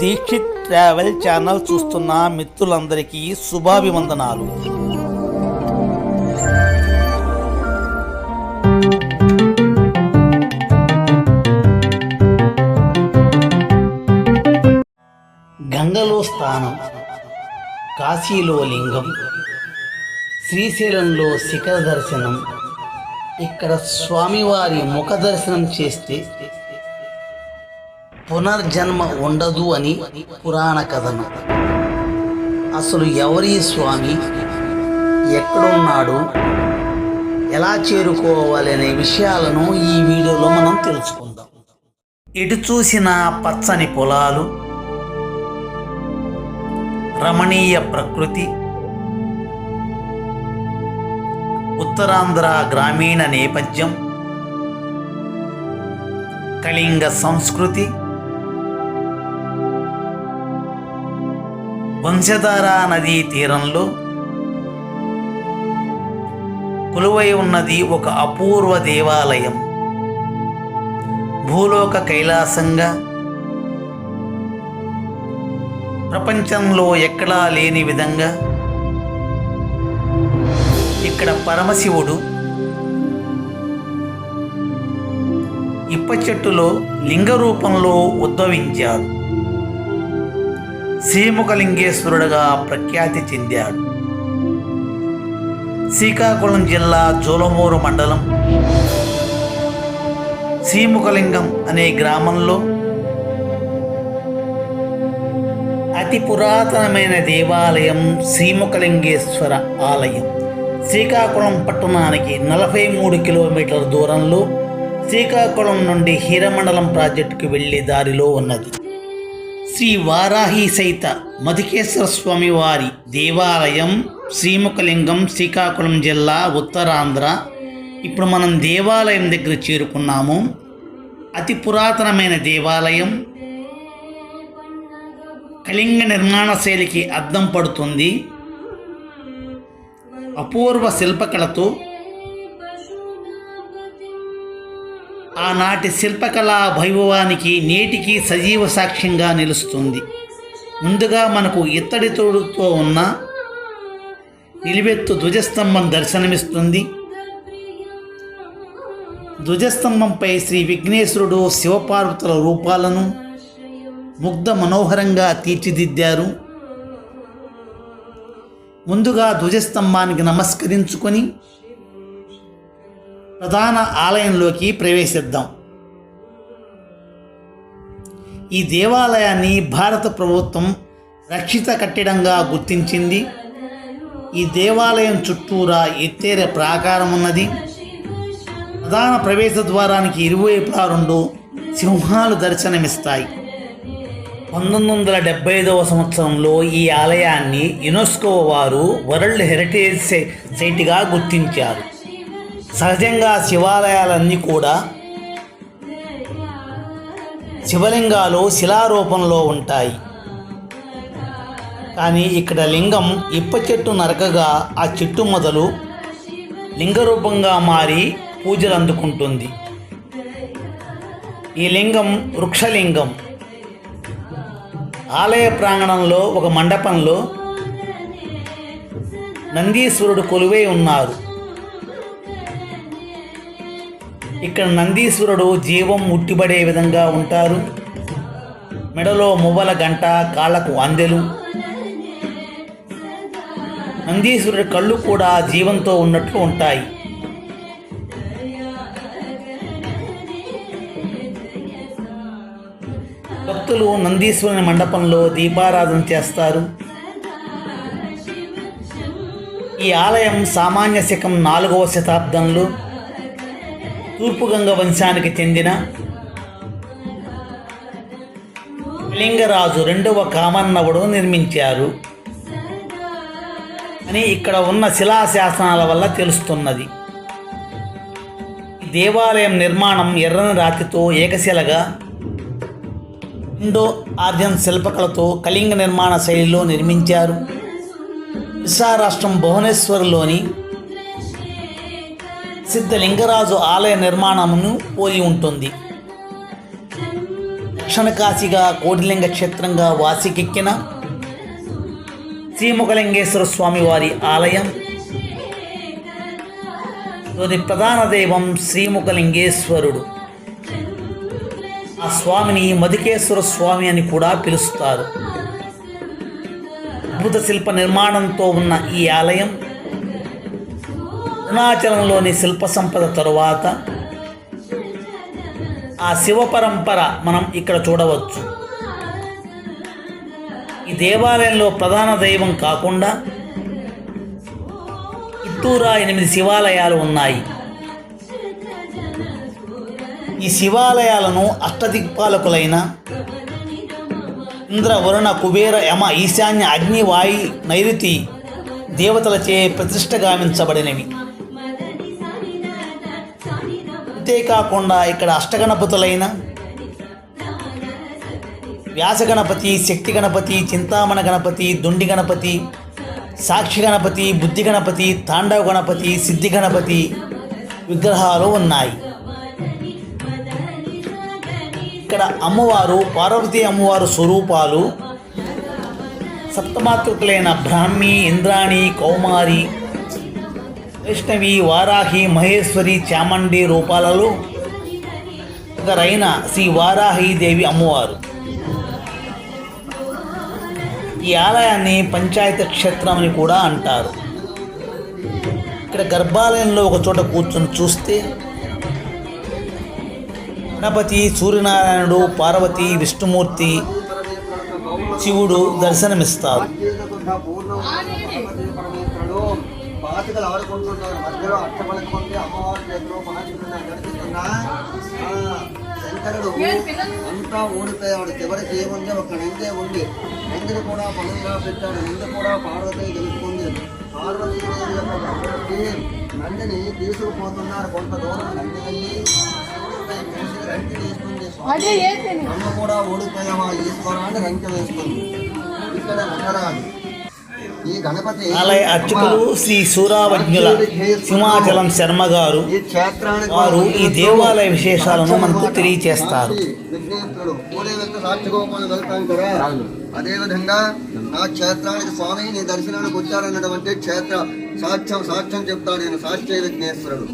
Dixit travel channel చూస్తున్న మిత్రులందరికీ శుభాభివందనాలు. గంగలో స్థానం కాశీలో లింగం శ్రీశైలంలో శిఖర దర్శనం ఇక్కడ స్వామివారి ముఖ దర్శనం చేస్తే పునర్జన్మ ఉండదు అని పురాణ కథనం. అసలు ఎవరి స్వామి? ఎక్కడున్నాడు? ఎలా చేరుకోవాలి అనే విషయాలను ఈ వీడియోలో మనం తెలుసుకుందాం. ఎటు చూసిన పచ్చని పొలాలు రమణీయ ప్రకృతి ఉత్తరాంధ్ర గ్రామీణ నేపథ్యం కళింగ సంస్కృతి వంశధార నదీ తీరంలో కొలువై ఉన్నది ఒక అపూర్వ దేవాలయం. భూలోక కైలాసంగా ప్రపంచంలో ఎక్కడా లేని విధంగా ఇక్కడ పరమశివుడు ఇప్ప చెట్టులో లింగ రూపంలో ఉద్భవించాడు. శ్రీముఖలింగేశ్వరుడుగా ప్రఖ్యాతి చెందాడు. శ్రీకాకుళం జిల్లా జోలమూరు మండలం శ్రీముఖలింగం అనే గ్రామంలో అతి పురాతనమైన దేవాలయం శ్రీముఖలింగేశ్వర ఆలయం. శ్రీకాకుళం పట్టణానికి నలభై మూడు కిలోమీటర్ల దూరంలో శ్రీకాకుళం నుండి హీరమండలం ప్రాజెక్టుకు వెళ్ళే దారిలో ఉన్నది. శ్రీ వారాహి సైత మధుకేశ్వర స్వామి వారి దేవాలయం శ్రీముఖలింగం శ్రీకాకుళం జిల్లా ఉత్తరాంధ్ర. ఇప్పుడు మనం దేవాలయం దగ్గర చేరుకున్నాము. అతి పురాతనమైన దేవాలయం. కళింగ నిర్మాణ శైలికి అద్దం పడుతుంది. అపూర్వ శిల్పకళతో ఆనాటి శిల్పకళా వైభవానికి నేటికి సజీవ సాక్ష్యంగా నిలుస్తుంది. ముందుగా మనకు ఇత్తడి తోడుతో ఉన్న నిలువెత్తు ధ్వజస్తంభం దర్శనమిస్తుంది. ధ్వజస్తంభంపై శ్రీ విఘ్నేశ్వరుడు శివపార్వతుల రూపాలను ముగ్ధ మనోహరంగా తీర్చిదిద్దారు. ముందుగా ధ్వజస్తంభానికి నమస్కరించుకొని ప్రధాన ఆలయంలోకి ప్రవేశిద్దాం. ఈ దేవాలయాన్ని భారత ప్రభుత్వం రక్షిత కట్టడంగా గుర్తించింది. ఈ దేవాలయం చుట్టూరా ఎత్తేర ప్రాకారం ఉన్నది. ప్రధాన ప్రవేశ ద్వారానికి ఇరువైపులా రెండు సింహాలు దర్శనమిస్తాయి. పంతొమ్మిది వందల డెబ్బై ఐదవ సంవత్సరంలో ఈ ఆలయాన్ని యునెస్కో వారు వరల్డ్ హెరిటేజ్ సైట్గా గుర్తించారు. సహజంగా శివాలయాలన్నీ కూడా శివలింగాలు శిలారూపంలో ఉంటాయి. కానీ ఇక్కడ లింగం ఇప్ప చెట్టు నరకగా ఆ చెట్టు మొదలు లింగరూపంగా మారి పూజలు అందుకుంటుంది. ఈ లింగం వృక్షలింగం. ఆలయ ప్రాంగణంలో ఒక మండపంలో నందీశ్వరుడు కొలువై ఉన్నారు. ఇక్కడ నందీశ్వరుడు జీవం ముట్టిబడే విధంగా ఉంటారు. మెడలో మువ్వల గంట కాళ్ళకు అందెలు. నందీశ్వరుడి కళ్ళు కూడా జీవంతో ఉన్నట్లు ఉంటాయి. భక్తులు నందీశ్వరుని మండపంలో దీపారాధన చేస్తారు. ఈ ఆలయం సామాన్య శకం నాలుగవ శతాబ్దంలో తూర్పుగంగ వంశానికి చెందిన లింగరాజు రెండవ కామన్నవుడు నిర్మించారు. అని ఇక్కడ ఉన్న శిలాశాసనాల వల్ల తెలుస్తున్నది. దేవాలయం నిర్మాణం ఎర్రని రాతితో ఏకశిలగా ఇండో ఆర్యన్ శిల్పకళతో కళింగ నిర్మాణ శైలిలో నిర్మించారు. విశా రాష్ట్రం భువనేశ్వర్లోని సిద్ధలింగరాజు ఆలయ నిర్మాణమును పోలి ఉంటుంది. దక్షిణ కోడిలింగ కోటిలింగ క్షేత్రంగా వాసికెక్కిన శ్రీముఖలింగేశ్వర స్వామి వారి ఆలయం లోని ప్రధాన దైవం శ్రీముఖలింగేశ్వరుడు. ఆ స్వామిని మధుకేశ్వర స్వామి అని కూడా పిలుస్తారు. అద్భుత శిల్ప నిర్మాణంతో ఉన్న ఈ ఆలయం అరుణాచలంలోని శిల్ప సంపద తరువాత ఆ శివ పరంపర మనం ఇక్కడ చూడవచ్చు. ఈ దేవాలయంలో ప్రధాన దైవం కాకుండా ఇత్తూరా ఎనిమిది శివాలయాలు ఉన్నాయి. ఈ శివాలయాలను అష్టదిక్పాలకులైన ఇంద్ర వరుణ కుబేర యమ ఈశాన్య అగ్ని వాయు నైరుతి దేవతలచే ప్రతిష్ట గావించబడినవి. అంతేకాకుండా ఇక్కడ అష్టగణపతులైన వ్యాసగణపతి శక్తి గణపతి చింతామణ గణపతి దుండి గణపతి సాక్షి గణపతి బుద్ధి గణపతి తాండవ గణపతి సిద్ధి గణపతి విగ్రహాలు ఉన్నాయి. ఇక్కడ అమ్మవారు పార్వతీ అమ్మవారు స్వరూపాలు సప్తమాతృకులైన బ్రాహ్మి ఇంద్రాణి కౌమారి వైష్ణవి వారాహి మహేశ్వరి చామండి రూపాలలో ఒకరైన శ్రీ వారాహి దేవి అమ్మవారు. ఈ ఆలయాన్ని పంచాయత క్షేత్రం అని కూడా అంటారు. ఇక్కడ గర్భాలయంలో ఒక చోట కూర్చొని చూస్తే గణపతి సూర్యనారాయణుడు పార్వతి విష్ణుమూర్తి శివుడు దర్శనమిస్తారు. పాతికలు ఆడుకుంటున్నారు మధ్యలో అట్టపలక ఉంది అమ్మవారి చేతిలో పాతికలు నడిపిస్తున్నా శంకరుడు అంతా ఓడిపోయాడు చివరికి ఏముంది? ఒక నందే ఉంది. నందిని కూడా బలంగా పెట్టాడు. నంది కూడా పార్వతి గెలుచుకుంది పార్వతీదేవి యొక్క నందిని తీసుకుపోతున్నారు. కొంత దూరం నంది వెళ్ళి రంకి వేస్తుంది. అమ్మ కూడా ఓడిపోయావా ఈశ్వరాన్ని రంకి వేస్తుంది. ఇక్కడ నగరాలు ఆలయ అర్చకులు శ్రీ సూరావజ్ఞుల సింహాచలం శర్మ గారు ఈ క్షేత్రానికి వారు ఈ దేవాలయ విశేషాలను మనకు తెలియచేస్తారు. విఘ్నేశ్వరుడు పూలే వెళ్తే సాక్షిగోపాలు వెళ్తాం కదా? అదే విధంగా ఆ క్షేత్రానికి స్వామి నీ దర్శనానికి వచ్చారన్నటువంటి క్షేత్ర సాక్ష్యం సాక్ష్యం చెప్తాడు నేను సాక్షి విఘ్నేశ్వరుడు.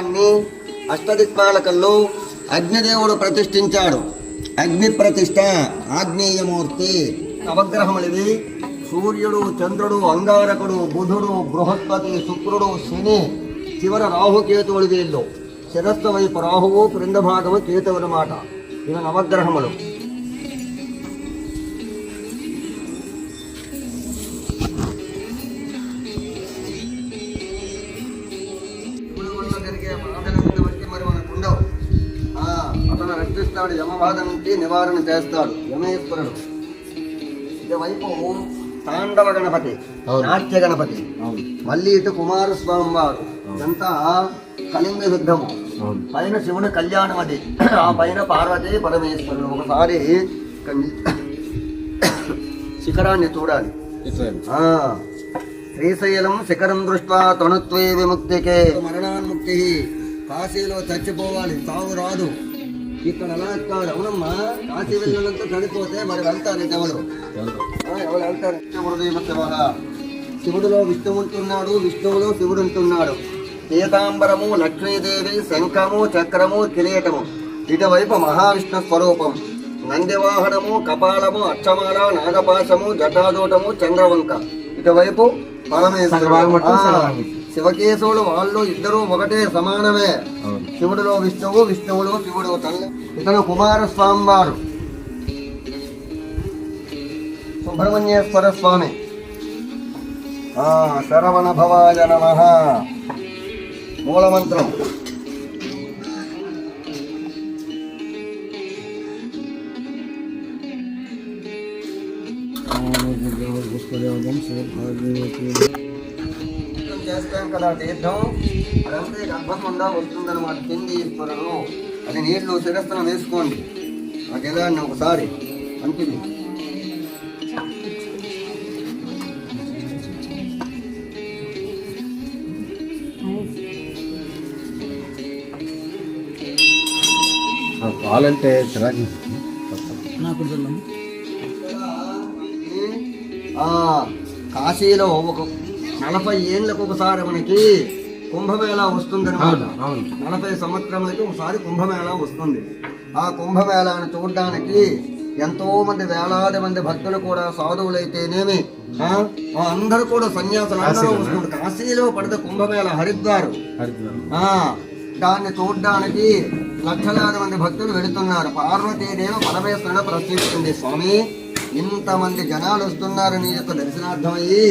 శివలింగాన్ని అష్టదిక్పాలకల్లో అగ్నిదేవుడు ప్రతిష్ఠించాడు. అగ్ని ప్రతిష్ట ఆగ్నేయమూర్తి నవగ్రహములివి. సూర్యుడు చంద్రుడు అంగారకుడు బుధుడు బృహస్పతి శుక్రుడు శని చివర రాహుకేతువులు వీళ్ళు. శిరస్సు వైపు రాహువు క్రింద భాగము కేతువుల మాట ఇవి నవగ్రహములు. యమబాధ నుంచి నివారణ చేస్తాడు యమేశ్వరుడు. ఇటువైపు తాండవ గణపతి నాట్య గణపతి మళ్ళీ ఇటు కుమారస్వామి వారు. ఇదంతా కళింగ యుద్ధము. పైన శివుని కళ్యాణం అది. ఆ పైన పార్వతి పరమేశ్వరుడు. ఒకసారి శిఖరాన్ని చూడాలి. శ్రీశైలం శిఖరం దృష్ట్యా తణుత్వే విముక్తికే. మరణాన్ముక్తి కాశీలో చచ్చిపోవాలి. తావు రాదు. ఇక్కడ అలా కాదు అవునమ్మా. కాశీ వెళ్ళినంత చనిపోతే మరి వెళ్తారు ఎవరు? వెళ్తారు? శివుడు శివ శివుడిలో విష్ణువు ఉంటున్నాడు విష్ణువులో శివుడు ఉంటున్నాడు. పీతాంబరము లక్ష్మీదేవి శంఖము చక్రము కిరీటము. ఇటువైపు మహావిష్ణు స్వరూపం. నందివాహనము కపాలము అక్షమాల నాగపాశము జటాదూటము చంద్రవంక. ఇటువైపు పరమేశ్వరుడు. ఆ, శివకేశవులు వాళ్ళు ఇద్దరు ఒకటే సమానమే. శివుడులో విష్ణువు విష్ణువులో శివుడు తల్లి. ఇతను కుమారస్వామి వారు సుబ్రహ్మణ్యేశ్వర స్వామి. శరవణ భవాయ నమ. మూలమంత్రం. తీర్థం చేస్తాం కదా తీర్థం అదంతా గర్భకుండా వస్తుందన్నమాట కింది ఈశ్వరుడు అది నీళ్ళు శిరస్థనం వేసుకోండి ఆ జలాన్ని ఒకసారి మంచిది పాలంటే చిరాకు నాకు కాశీలో ఒక నలభై ఏళ్ళకు ఒకసారి మనకి కుంభమేళా వస్తుంది నలభై సంవత్సరములకి ఒకసారి కుంభమేళా వస్తుంది. ఆ కుంభమేళాను చూడడానికి ఎంతో మంది వేలాది మంది భక్తులు కూడా సాధువులైతేనేమి అందరూ కూడా సన్యాసులు అందరూ వస్తుంటారు. కాశీలో పడితే కుంభమేళ హరిద్వారు. దాన్ని చూడడానికి లక్షలాది మంది భక్తులు వెళుతున్నారు. పార్వతీదేవి పరమేశ్వరుడు ప్రశ్నిస్తుంది స్వామి ఇంతమంది జనాలు వస్తున్నారు నీ యొక్క దర్శనార్థమయ్యి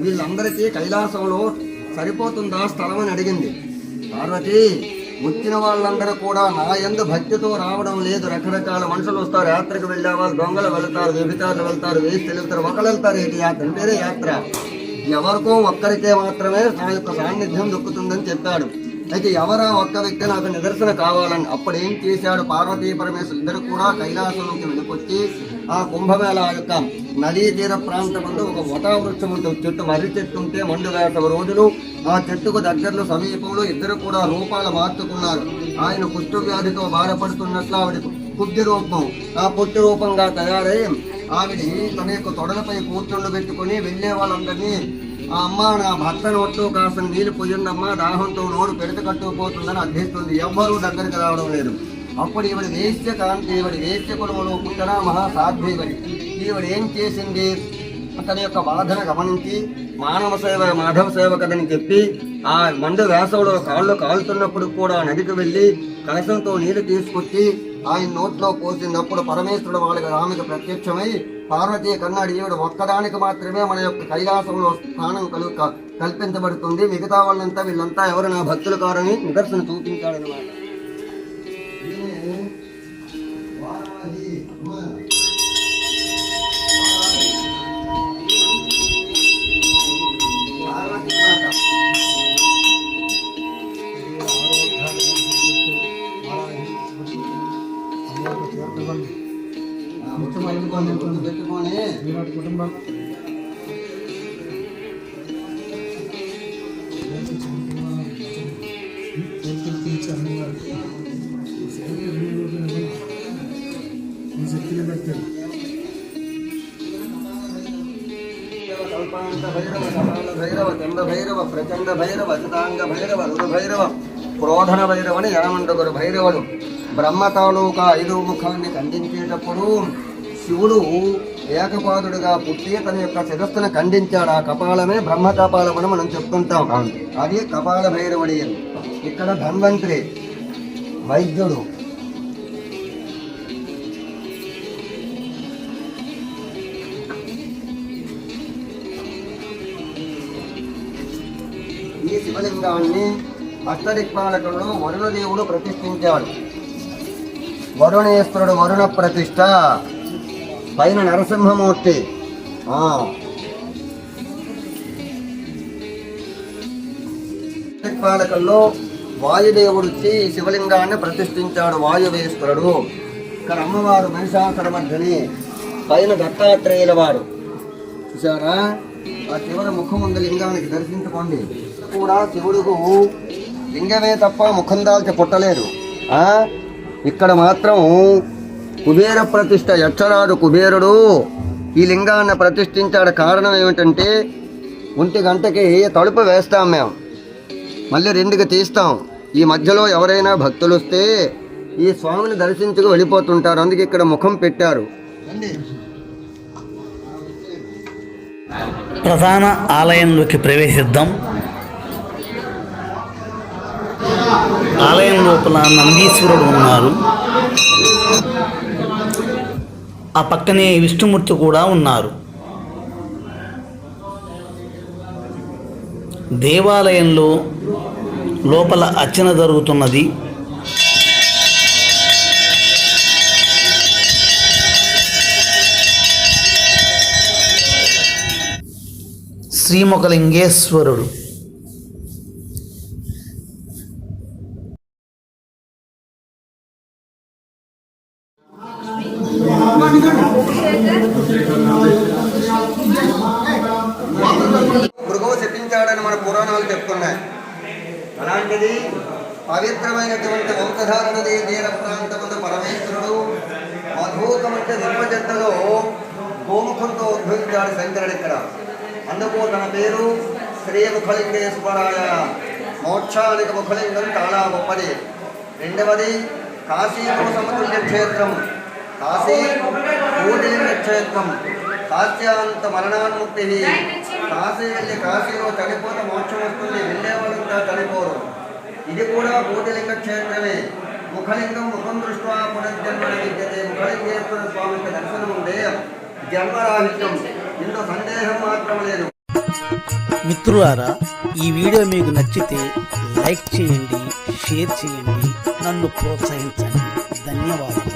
వీళ్ళందరికీ కైలాసంలో సరిపోతుందా స్థలం అని అడిగింది. పార్వతి వచ్చిన వాళ్ళందరూ కూడా నా ఎందు భక్తితో రావడం లేదు. రకరకాల మనుషులు వస్తారు. యాత్రకు వెళ్ళే వాళ్ళు దొంగలు వెళ్తారు వ్యభిచారులు వెళ్తారు వేసి వెళ్తారు ఒకళ్ళు వెళ్తారు. ఏంటి యాత్ర? పేరే యాత్ర. ఎవరికో ఒక్కరికే మాత్రమే నా యొక్క సాన్నిధ్యం దొక్కుతుందని చెప్పాడు. అయితే ఎవరా ఒక్క వ్యక్తి నాకు నిదర్శన కావాలని అప్పుడు ఏం చేశాడు? పార్వతీ పరమేశ్వరు ఇద్దరు కూడా కైలాసంలోకి నుంచి వెళ్ళిపోయి ఆ కుంభమేళ యొక్క నదీ తీర ప్రాంతమందు ఒక వటావృక్షం ఉంటుంది చెట్టు మర్రి చెట్టు ఉంటే మండు వేసవ రోజులు ఆ చెట్టుకు దగ్గరలో సమీపంలో ఇద్దరు కూడా రూపాలు మార్చుకున్నారు. ఆయన కుష్టు వ్యాధితో బాధపడుతున్నట్లు ఆవిడ కుద్ది రూపం ఆ పుట్టి రూపంగా తయారై ఆవిడ తన యొక్క తొడలపై కూర్చుండు పెట్టుకుని వెళ్ళే వాళ్ళందరినీ ఆ అమ్మ నా భర్త నోట్లో కాస్త నీళ్ళు పోయిందమ్మా దాహంతో నోరు పెడత కట్టుకుపోతుందని అర్థిస్తుంది. ఎవ్వరూ దగ్గరికి రావడం లేదు. అప్పుడు ఈవిడ వేశ్య కాంతి ఈవిడ వేశ్య కులములు పుట్టిన మహాసాధ్వీవడి ఈవిడ ఏం చేసింది? తన యొక్క బాధను గమనించి మానవ సేవ మాధవ సేవ కదని చెప్పి ఆ మండు వేసవిలో కాళ్ళు కాలుతున్నప్పుడు కూడా నదికి వెళ్ళి కలశంతో నీళ్ళు తీసుకొచ్చి ఆయన నోట్లో పోసినప్పుడు పరమేశ్వరుడు వాళ్ళకి రామికి ప్రత్యక్షమై పార్వతీ కన్నాడు ఈవిడ ఒక్కదానికి మాత్రమే మన యొక్క కైలాసంలో స్థానం కలు కల్పించబడుతుంది. మిగతా వాళ్ళంతా వీళ్ళంతా ఎవరు నా భక్తులు కారని నిదర్శన చూపించాడనమాట పెట్టుకొని భైరవ కపాల భైరవ చండ భైరవ ప్రచండ భైరవ భైరవ రుణ భైరవ క్రోధన భైరవని యనమండగురు భైరవుడు బ్రహ్మ తాలూకా ఐదు ముఖాన్ని ఖండించేటప్పుడు శివుడు ఏకపాదుడుగా పుట్టి తన యొక్క శిరస్సును ఖండించాడు. ఆ కపాలమే బ్రహ్మ కపాలం అని మనం చెప్తుంటాం. అది కపాల భైరవుడి ఇక్కడ ధన్వంతరి వైద్యుడు. ఈ శివలింగాన్ని అష్టదిక్పాలకుల్లో వరుణదేవుడు ప్రతిష్ఠించాడు. వరుణేశ్వరుడు వరుణ ప్రతిష్ట పైన నరసింహమూర్తి. పాలకల్లో దిక్పాలకుల్లో వాయుదేవుడు వచ్చి శివలింగాన్ని ప్రతిష్ఠించాడు వాయువేశ్వరుడు. ఇక్కడ అమ్మవారు మహిషాసురమర్ధని పైన దత్తాత్రేయుల వారు. చూసారా ఆ శివుడు ముఖం ఉంది లింగానికి దర్శించుకోండి. కూడా శివుడుకు లింగమే తప్ప ముఖం దాల్చి పుట్టలేదు. ఇక్కడ మాత్రం కుబేర ప్రతిష్ట ఎచ్చరాడు కుబేరుడు ఈ లింగాన్ని ప్రతిష్ఠించాడు కారణం ఏమిటంటే ఒంటి గంటకి తలుపు వేస్తాం మేము. మళ్ళీ రెండుకి తీస్తాం. ఈ మధ్యలో ఎవరైనా భక్తులు వస్తే ఈ స్వామిని దర్శించుకు వెళ్ళిపోతుంటారు. అందుకే ఇక్కడ ముఖం పెట్టారు. ప్రధాన ఆలయంలోకి ప్రవేశిద్దాం. ఆలయం లోపల నందీశ్వరుడు ఉన్నారు. ఆ పక్కనే విష్ణుమూర్తి కూడా ఉన్నారు. దేవాలయంలో లోపల అర్చన జరుగుతున్నది. శ్రీముఖలింగేశ్వరుడు మృగవు శపించాడని మన పురాణాలు చెప్తున్నాయి. అలాంటిది పవిత్రమైనటువంటి వంశధారణ తీర ప్రాంతమున పరమేశ్వరుడు అద్భుతమైన నిర్మజంటలో గోముఖంతో ఉద్భవించాడు శంకరుడు ఇక్కడ. అందుకు తన పేరు శ్రీముఖలింగేశ్వరాయ మోక్షానికి ముఖలింగం చాలా గొప్పది. రెండవది కాశీలో సమతుల్య క్షేత్రం కాశీ కోటిలింగ కాశ్యాంత మరణాన్ముక్తి కాశీ వెళ్ళి కాశీలో చనిపోతే మోక్షం వస్తుంది. వెళ్ళే కూడా చనిపోరు. ఇది కూడా కోటిలింగ క్షేత్రమే. ముఖలింగం ముఖం దృష్ట్యా పునర్జన్మన విద్యతే. ముఖలింగేశ్వర స్వామికి దర్శనం ఉండే జన్మరాహిత్యం. ఇందులో సందేహం మాత్రం లేదు. మిత్రులారా ఈ వీడియో మీకు నచ్చితే లైక్ చేయండి షేర్ చేయండి. నన్ను ప్రోత్సహించండి. ధన్యవాదాలు.